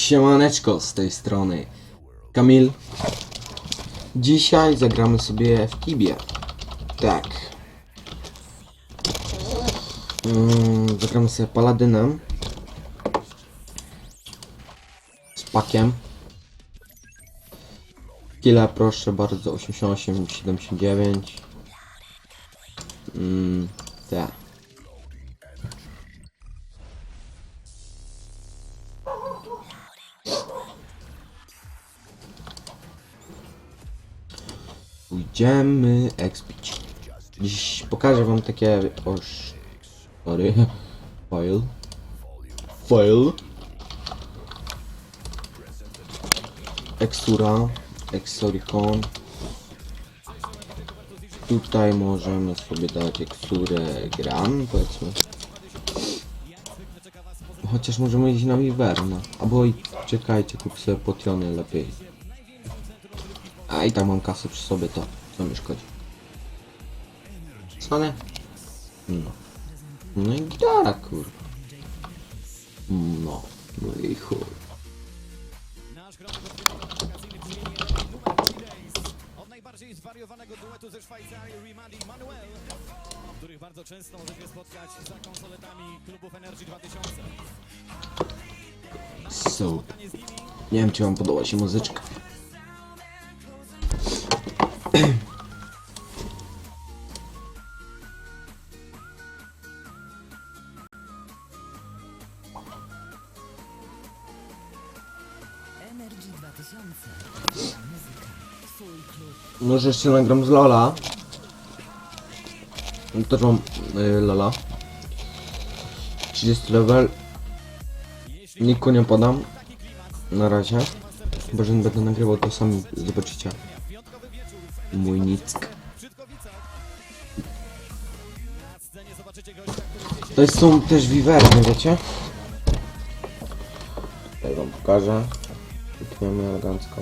Siemaneczko z tej strony. Kamil. Dzisiaj zagramy sobie w Kibie. Tak. Mm, Zagramy sobie Paladynem. Z pakiem. Killa proszę bardzo 88, 79 mm, Tak Pójdziemy expić. Dziś pokażę wam takie... Oż... Sorry. File. File. Exura. Exoricon. Tutaj możemy sobie dać Exurę gram, powiedzmy. Chociaż możemy iść na Wiverna. Albo i czekajcie, kup sobie potiony lepiej. A i tak mam kasę przy sobie, to co mi szkodzi. Nie? No. No i gitara, kurwa. No. No i chuj. Duetu ze Szwajcarii Rimadi i Manuel, których bardzo często możecie spotkać za konsoletami klubów Energy 2000. So. Nie wiem, czy wam podoba się muzyczka. Może jeszcze nagram z Lola. No Też mam y, Lola. 30 level. Nie podam. Na razie. Bo że nie będę nagrywał, to sami zobaczycie. Mój nick. To są też wiwerny, wiecie? Tutaj wam pokażę. Klikniemy elegancko.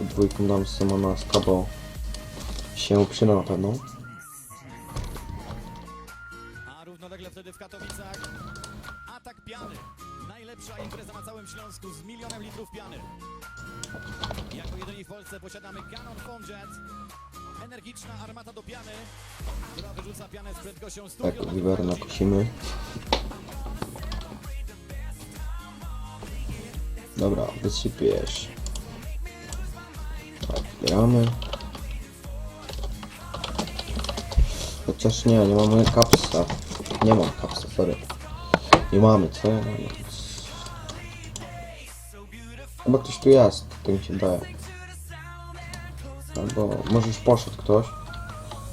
Dwójką dam Simonaska, bo się przyda na pewno. Kosimy. Dobra, wysypiesz. Tak. Chociaż nie, nie mamy kapsa. Nie mam kapsa, sorry. Nie mamy, co? Chyba ktoś tu jest, to mi się daje. Albo może już poszedł ktoś.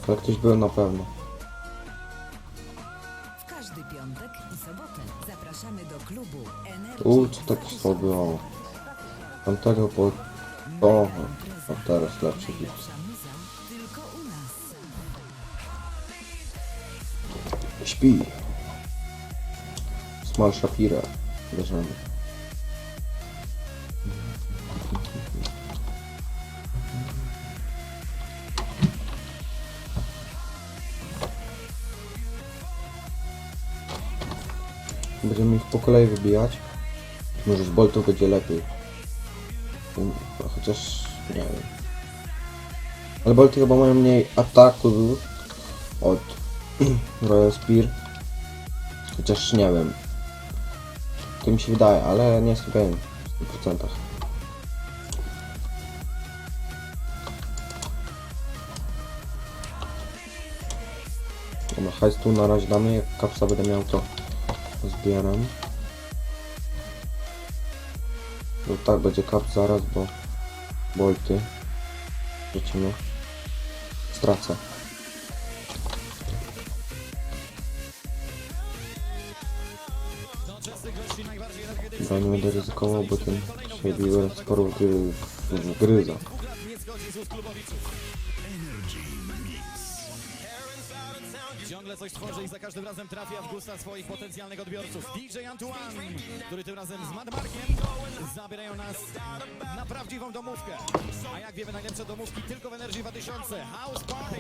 Ale ktoś był na pewno. U, co tak 2000. sobie o. Tamtego po... O, a teraz lepszy hit. Śpi. Smal Shapira. Bierzemy. Będziemy ich po kolei wybijać. Może z Boltów będzie lepiej. Chociaż nie wiem. Ale Bolty chyba mają mniej ataku od Royal Spear. Chociaż nie wiem. To mi się wydaje, ale nie jestem pewien w 100%. Dobra, tu na razie damy, jak kapsa będę miał to zbieram. No tak, będzie kap zaraz, bo bolty. Lecimy. Stracę. Bo nie będę ryzykował, bo ten Heavy sporo gry, gryza. Ciągle coś tworzy i za każdym razem trafia w gusta swoich potencjalnych odbiorców. DJ Antoine, który tym razem z Mad Markiem zabierają nas na prawdziwą domówkę. A jak wiemy, najlepsze domówki tylko w Energy 2000. House Party!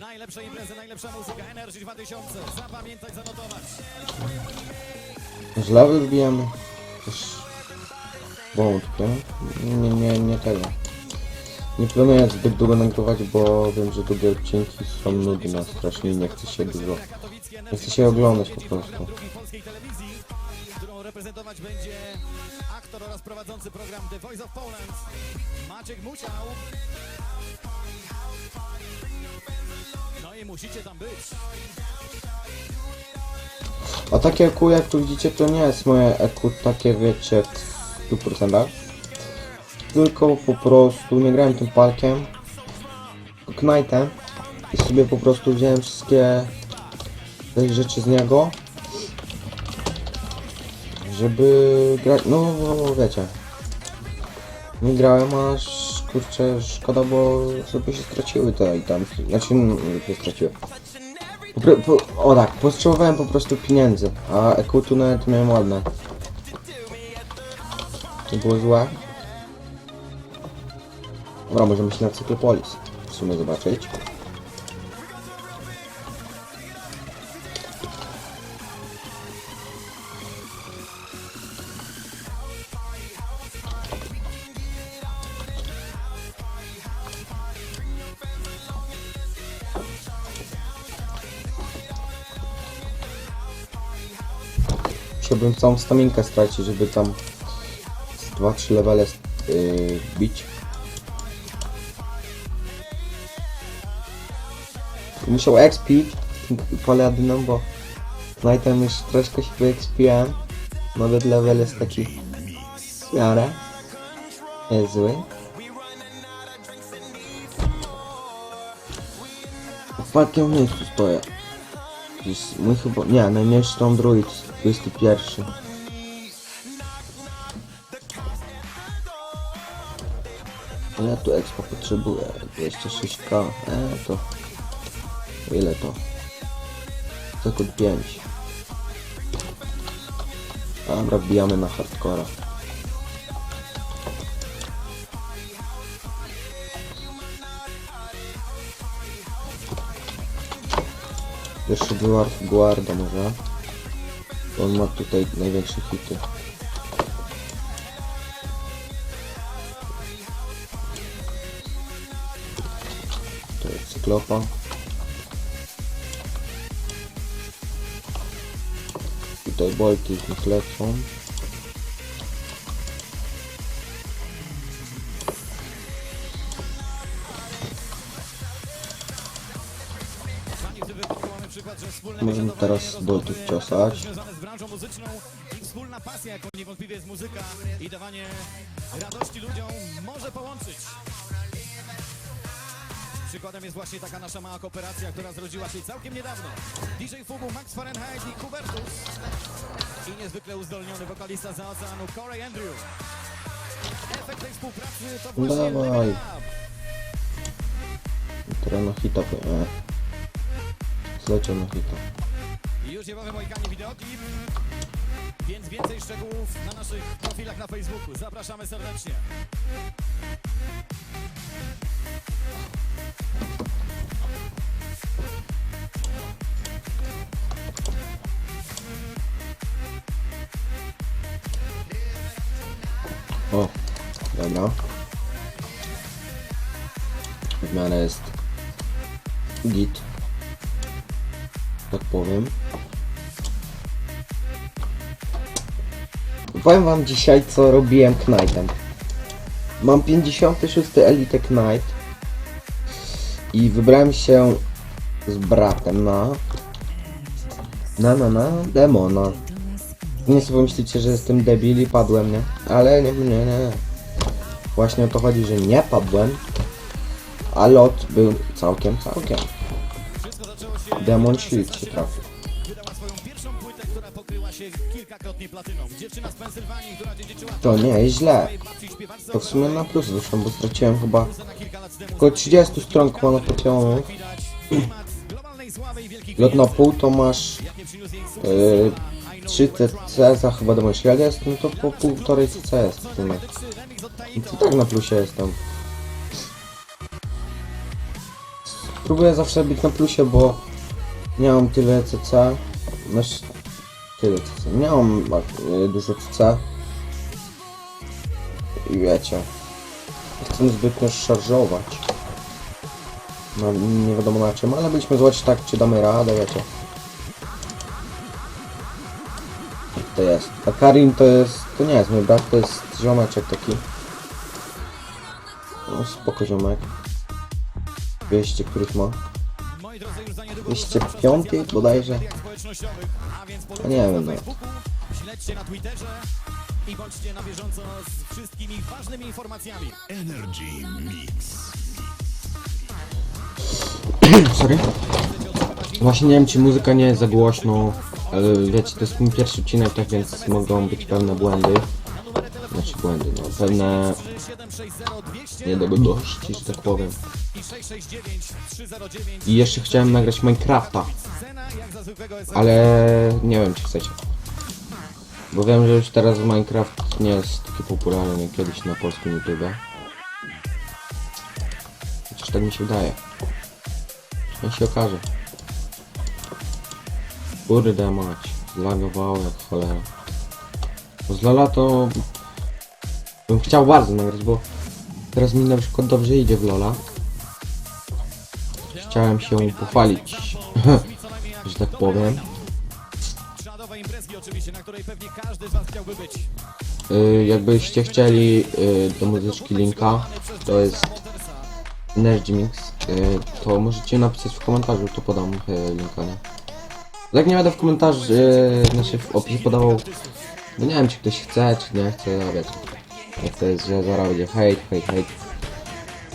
Najlepsze imprezy, najlepsza muzyka, Energy 2000. Zapamiętać, zanotować. Źle wybijamy. Też wątpię. Nie, nie, nie tego. Nie planuję zbyt długo nagrywać, bo wiem, że długie odcinki są nudne strasznie nie chce się dużo. Nie chce się oglądać po prostu. A takie EQ jak tu widzicie to nie jest moje EQ takie wiecie w 100%. Tylko po prostu nie grałem tym palkiem, tylko Knightem i sobie po prostu wziąłem wszystkie te rzeczy z niego, żeby grać, no no, wiecie. Nie grałem, aż kurczę szkoda, bo żeby się straciły te itemy, znaczy no, się straciły. Po, po, o tak, potrzebowałem po prostu pieniędzy, a EQ nawet miałem ładne. To było złe. Dobra, możemy iść na Cyklopolis. W sumie zobaczyć. Chciałbym całą staminkę stracić, żeby tam z 2-3 levele yy, bić. Musiał expić tym paladynem, bo Knightem już troszkę się wyexpiłem. Nawet level jest taki w miarę niezły. W jakim miejscu stoję? Gdzieś mój chyba... Nie, najmniejszy to Android 21. A ja tu expo potrzebuję 26k, e to... Ile to? Sekund 5. Dobra, wbijamy na hardcora. Jeszcze Guard, Guarda może. On ma tutaj największe hity. To jest Cyklopa. Tutaj bolty z nich lecą. Możemy teraz boltów ciosać. Wspólna pasja, jaką niewątpliwie jest muzyka i dawanie radości ludziom może połączyć. Przykładem jest właśnie taka nasza mała kooperacja, która zrodziła się całkiem niedawno. DJ Fubu, Max Fahrenheit i Kubertus i niezwykle uzdolniony wokalista za oceanu Corey Andrew. Efekt tej współpracy to właśnie Dawaj. Teraz na hita. E. Zleciał na hita. Już niebawem Mojkanie wideoklip, więc więcej szczegółów na naszych profilach na Facebooku. Zapraszamy serdecznie. Tak powiem. Powiem wam dzisiaj co robiłem Knightem. Mam 56 Elite Knight i wybrałem się z bratem na na na na demona. Nie sobie myślicie, że jestem debil i padłem, nie? Ale nie, nie, nie. Właśnie o to chodzi, że nie padłem. A lot był całkiem, całkiem. Demon Shield się trafił. To nie źle. To w sumie na plus wyszłem, bo straciłem chyba około 30 stron wielkich Lot na pół to masz yy, 3 TC za chyba do jest, no to po półtorej CC jest w sumie. I tak na plusie jestem. próbuję zawsze być na plusie, bo nie mam tyle CC. Znaczy, tyle CC. Nie mam e, dużo CC. I wiecie. Chcę zbytnio szarżować. No, nie wiadomo na czym, ale byliśmy zobaczyć tak, czy damy radę, wiecie. Jak to jest. A Karim to jest, to nie jest mój brat, to jest ziomeczek taki. No, spoko ziomek. 200 których ma. Niedługo 205 bodajże. a A nie wiem, no. Facebooku, śledźcie na Twitterze i bądźcie na bieżąco z wszystkimi ważnymi informacjami. Energy Mix. Sorry. Właśnie nie wiem, czy muzyka nie jest za głośno, ale wiecie, to jest mój pierwszy odcinek, tak więc mogą być pewne błędy. Znaczy błędy, no, pewne 760 200 niedogodności, że tak powiem. i 669 309 I jeszcze chciałem nagrać Minecrafta, jak ale nie wiem, czy chcecie. Bo wiem, że już teraz Minecraft nie jest taki popularny jak kiedyś na polskim YouTube. Chociaż tak mi się wydaje. No się okaże. Kurde mać, zlagowało jak cholera. Bo z Lola to bym chciał bardzo nagrać, bo teraz mi na przykład dobrze idzie w Lola. Chciałem się pochwalić, że tak powiem. Śladowe imprezki oczywiście, na której pewnie każdy z was chciałby być. Y, jakbyście chcieli y, do muzyczki linka, to jest. Energy Mix, y, to możecie napisać w komentarzu, to podam y, linka, nie? Jak nie będę w komentarzu, y, znaczy w opisie podawał, no nie wiem czy ktoś chce, czy nie chce, ja wiecie. Jak to jest, że zaraz będzie hejt, hejt, hejt.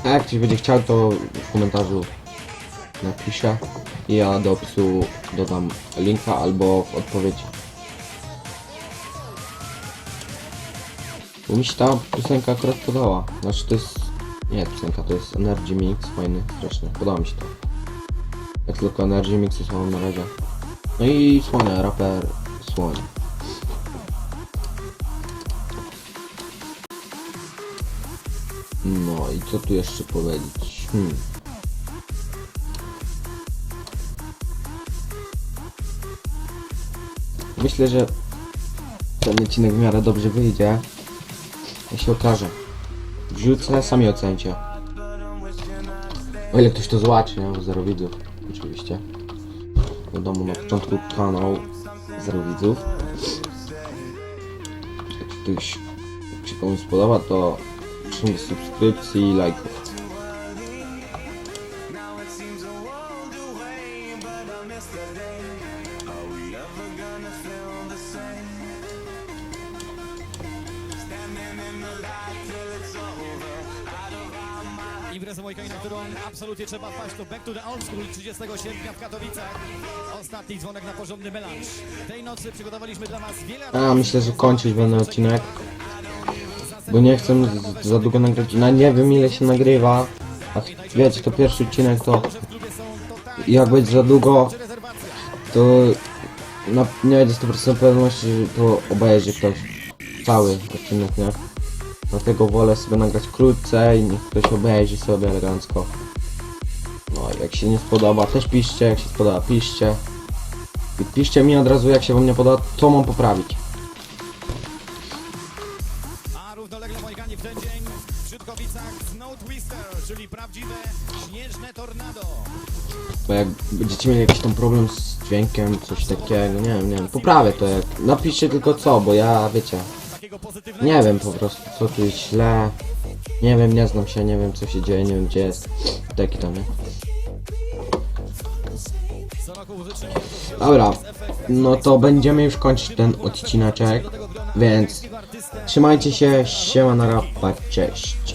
A jak ktoś będzie chciał, to w komentarzu napiszę i ja do opisu dodam linka albo w odpowiedzi. Bo mi się ta piosenka akurat podobała. Znaczy to jest... Nie piosenka, to jest Energy Mix, fajny, straszny. Podoba mi się to. Jak tylko Energy Mix jest mam na razie. No i Słonia, raper Słoń. No i co tu jeszcze powiedzieć? Hmm. Myślę, że ten odcinek w miarę dobrze wyjdzie. Ja się okaże. Wrzucę, sami ocencie. O ile ktoś to zobaczy, nie? Bo Zero widzów, oczywiście. Na początku kanał Zero widzów. Jak ktoś się komuś spodoba, to subskrypcji i lajków. Mojkani, na którą absolutnie trzeba wpaść, to Back to the Old School 30 sierpnia w Katowicach. Ostatni dzwonek na porządny melanż. Tej nocy przygotowaliśmy dla Was wiele A myślę, że kończyć będę odcinek. Bo nie chcę za długo nagrać. No nie wiem ile się nagrywa. A wiecie, to pierwszy odcinek to jak będzie za długo, to na, nie będzie 100% pewności, że to obejrzy ktoś cały odcinek, nie? Dlatego wolę sobie nagrać krótce i niech ktoś obejrzy sobie elegancko. No jak się nie spodoba, też piszcie, jak się spodoba, piszcie. I piszcie mi od razu, jak się wam nie podoba, co mam poprawić. Bo jak będziecie mieli jakiś tam problem z dźwiękiem, coś takiego, nie wiem, nie wiem, poprawię to jak... Napiszcie tylko co, bo ja, wiecie, nie wiem po prostu, co tu jest źle. Nie wiem, nie znam się, nie wiem co się dzieje, nie wiem gdzie jest. Taki tam, nie? Dobra, no to będziemy już kończyć ten odcineczek, więc trzymajcie się, siema na rapa, cześć.